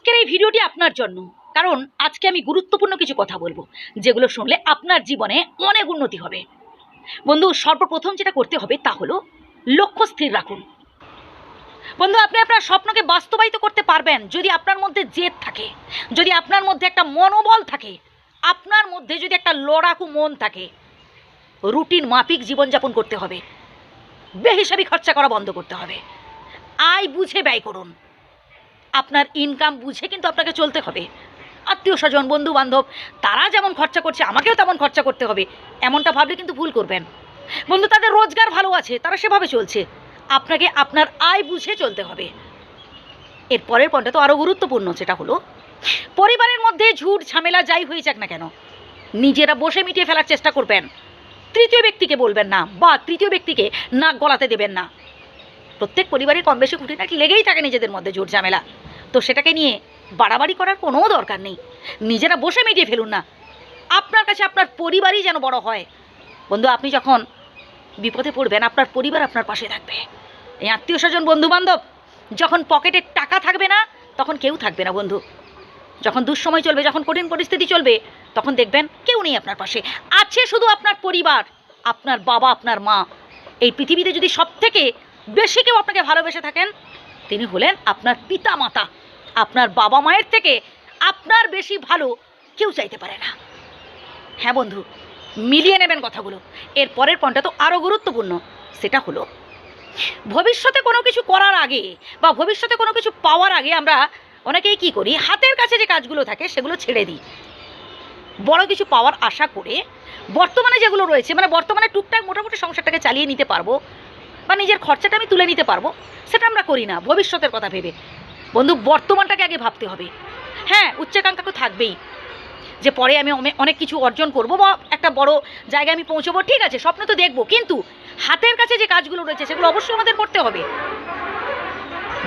আজকের এই ভিডিওটি আপনার জন্য। কারণ আজকে আমি গুরুত্বপূর্ণ কিছু কথা বলব, যেগুলো শুনলে আপনার জীবনে অনেক উন্নতি হবে। বন্ধু, সর্বপ্রথম যেটা করতে হবে তা হলো লক্ষ্য স্থির রাখুন। বন্ধু, আপনি আপনার স্বপ্নকে বাস্তবায়িত করতে পারবেন যদি আপনার মধ্যে জেদ থাকে, যদি আপনার মধ্যে একটা মনোবল থাকে, আপনার মধ্যে যদি একটা লড়াকু মন থাকে, রুটিন মাফিক জীবনযাপন করতে হবে। বেহিসাবি খরচা করা বন্ধ করতে হবে। আয় বুঝে ব্যয় করুন। আপনার ইনকাম বুঝে কিন্তু আপনাকে চলতে হবে। আত্মীয় স্বজন বন্ধু বান্ধব তারা যেমন খরচা করছে, আমাকেও তেমন খরচা করতে হবে। এমনটা ভাবলে কিন্তু ভুল করবেন। বন্ধু, তাদের রোজগার ভালো আছে, তারা সেভাবে চলছে। আপনাকে আপনার আয় বুঝে চলতে হবে। এর পরের পয়েন্টটা তো আরও গুরুত্বপূর্ণ যেটা হলো, পরিবারের মধ্যে ঝুট ঝামেলা যাই হয়ে যাক না কেন, নিজেরা বসে মিটিয়ে ফেলার চেষ্টা করবেন। তৃতীয় ব্যক্তিকে বলবেন না, বা তৃতীয় ব্যক্তিকে নাক গলাতে দেবেন না। প্রত্যেক পরিবারে কম বেশি খুঁটিনাটি লেগেই থাকে নিজেদের মধ্যে ঝুট ঝামেলা। তো সেটাকে নিয়ে বাড়াবাড়ি করার কোনো দরকার নেই। নিজেরা বসে মিটিয়ে ফেলুন না। আপনার কাছে আপনার পরিবারই যেন বড় হয়। বন্ধু, আপনি যখন বিপদে পড়বেন, আপনার পরিবার আপনার পাশে থাকবে। এই আত্মীয় স্বজন বন্ধু বান্ধব যখন পকেটে টাকা থাকবে না, তখন কেউ থাকবে না, বন্ধু। যখন দুঃসময় চলবে, যখন কঠিন পরিস্থিতি চলবে, তখন দেখবেন কেউ নেই আপনার পাশে। আছে শুধু আপনার পরিবার, আপনার বাবা, আপনার মা। এই পৃথিবীতে যদি সব থেকে বেশি কেউ আপনাকে ভালোবেসে থাকেন, তিনি হলেন আপনার পিতা মাতা আপনার বাবা মায়ের থেকে আপনার বেশি ভালো কেউ চাইতে পারে না। হ্যাঁ বন্ধু, মিলিয়ে নেবেন কথাগুলো। এর পরের পয়েন্টটা তো আরও গুরুত্বপূর্ণ, সেটা হলো, ভবিষ্যতে কোনো কিছু করার আগে বা ভবিষ্যতে কোনো কিছু পাওয়ার আগে আমরা অনেকেই কী করি, হাতের কাছে যে কাজগুলো থাকে সেগুলো ছেড়ে দিই। বড় কিছু পাওয়ার আশা করে বর্তমানে যেগুলো রয়েছে মানে বর্তমানে টুকটাক মোটামুটি সংসারটাকে চালিয়ে নিতে পারব বা নিজের খরচাটা আমি তুলে নিতে পারব, সেটা আমরা করি না, ভবিষ্যতের কথা ভেবে। বন্ধু, বর্তমানটাকে আগে ভাবতে হবে। হ্যাঁ উচ্চাকাঙ্ক্ষা তো থাকবেই। যে পরে আমি অনেক কিছু অর্জন করব বা একটা বড় জায়গায় আমি পৌঁছবো, ঠিক আছে, স্বপ্ন তো দেখব, কিন্তু হাতের কাছে যে কাজগুলো রয়েছে, সেগুলো অবশ্যই আমাদের করতে হবে।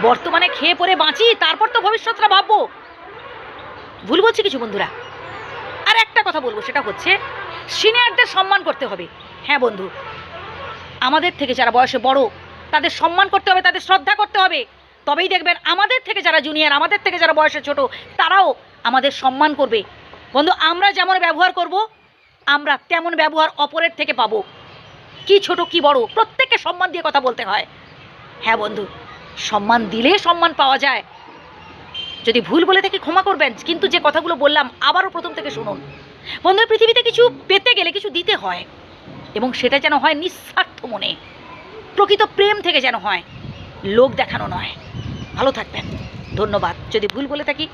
বর্তমানে খেয়ে পরে বাঁচি, তারপর তো ভবিষ্যৎটা ভাববো। ভুল বলছি কিছু, বন্ধুরা? আর একটা কথা বলব, সেটা হচ্ছে সিনিয়রদের সম্মান করতে হবে। হ্যাঁ বন্ধু আমাদের থেকে যারা বয়সে বড়, তাদের সম্মান করতে হবে, তাদের শ্রদ্ধা করতে হবে। তবেই দেখবেন আমাদের থেকে যারা জুনিয়র আমাদের থেকে যারা বয়সে ছোট, তারাও আমাদের সম্মান করবে। বন্ধু, আমরা যেমন ব্যবহার করব, আমরা তেমন ব্যবহার অপরের থেকে পাবো। কি ছোট, কি বড়, প্রত্যেককে সম্মান দিয়ে কথা বলতে হয়। হ্যাঁ বন্ধু, সম্মান দিলে সম্মান পাওয়া যায়। যদি ভুল বলে থাকি ক্ষমা করবেন, কিন্তু যে কথাগুলো বললাম, আবারও প্রথম থেকে শুনুন। বন্ধু, পৃথিবীতে কিছু পেতে গেলে কিছু দিতে হয়। এবং সেটা যেন হয় নিঃস্বার্থ মনে। প্রকৃত প্রেম থেকে যেন হয়, লোক দেখানো নয়। ভালো থাকবেন। ধন্যবাদ। যদি ভুল বলে থাকি